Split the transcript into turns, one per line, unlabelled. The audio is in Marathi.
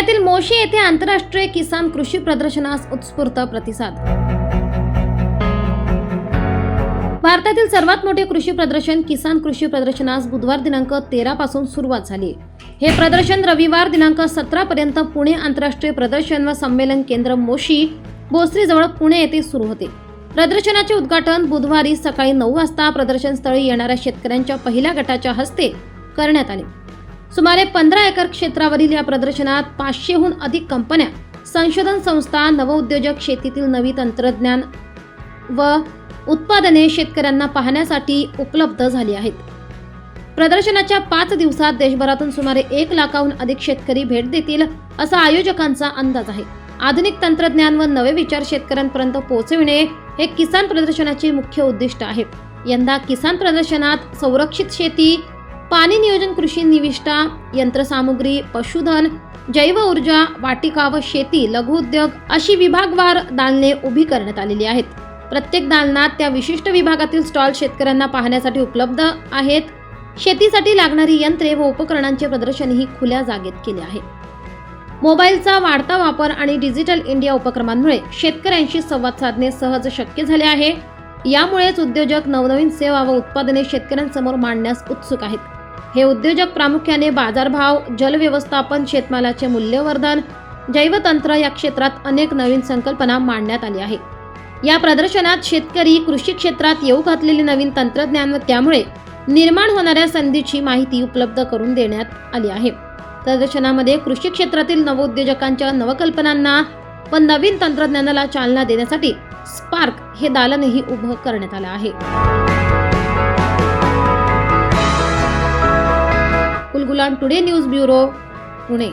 पुण्यातील मोशी येथे आंतरराष्ट्रीय किसान कृषी प्रदर्शनास उत्स्फूर्त प्रतिसाद. भारतातील सर्वात मोठे कृषी प्रदर्शन किसान कृषी प्रदर्शनास बुधवार दिनांक तेरा पासून सुरुवात झाली. हे प्रदर्शन रविवार दिनांक सतरा पर्यंत पुणे आंतरराष्ट्रीय प्रदर्शन व संमेलन केंद्र मोशी भोसरीजवळ पुणे येथे सुरू होते. प्रदर्शनाचे उद्घाटन बुधवारी सकाळी नऊ वाजता प्रदर्शनस्थळी येणाऱ्या शेतकऱ्यांच्या पहिल्या गटाच्या हस्ते करण्यात आले. सुमारे पंधरा एकर क्षेत्रावरील या प्रदर्शनात पाचशेहून अधिक कंपन्या संशोधन संस्था नवउद्योजक शेतीतील नवी तंत्रज्ञान व उत्पादने शेतकऱ्यांना पाहण्यासाठी उपलब्ध झाली आहेत. प्रदर्शनाच्या पाच दिवसात देशभरातून सुमारे एक लाखाहून अधिक शेतकरी भेट देतील असा आयोजकांचा अंदाज आहे. आधुनिक तंत्रज्ञान व नवे विचार शेतकऱ्यांपर्यंत पोहोचविणे हे किसान प्रदर्शनाचे मुख्य उद्दिष्ट आहे. यंदा किसान प्रदर्शनात संरक्षित शेती पाणी नियोजन कृषी निविष्ठा यंत्रसामुग्री पशुधन जैव ऊर्जा वाटिका व शेती लघुउद्योग अशी विभागवार दालने उभी करण्यात आलेली आहेत. प्रत्येक दालनात त्या विशिष्ट विभागातील स्टॉल शेतकऱ्यांना पाहण्यासाठी उपलब्ध आहेत. शेतीसाठी लागणारी यंत्रे व उपकरणांचे प्रदर्शनही खुल्या जागेत केले आहे. मोबाईलचा वाढता वापर आणि डिजिटल इंडिया उपक्रमांमुळे शेतकऱ्यांशी संवाद साधणे सहज शक्य झाले आहे. यामुळेच उद्योजक नवनवीन सेवा व उत्पादने शेतकऱ्यांसमोर मांडण्यास उत्सुक आहेत. हे उद्योजक प्रामुख्याने बाजारभाव जलव्यवस्थापन शेतमालाचे मूल्यवर्धन जैवतंत्र या क्षेत्रात अनेक नवीन संकल्पना मांडण्यात आली आहे या प्रदर्शनात शेतकरी कृषी क्षेत्रात येऊ घातलेले नवीन तंत्रज्ञान व त्यामुळे निर्माण होणाऱ्या संधीची माहिती उपलब्ध करून देण्यात आली आहे. प्रदर्शनामध्ये कृषी क्षेत्रातील नवोद्योजकांच्या नवकल्पनांना व नवीन तंत्रज्ञानाला चालना देण्यासाठी स्पार्क हे दालनही उभं करण्यात आलं आहे. Ghulam today news bureau Pune.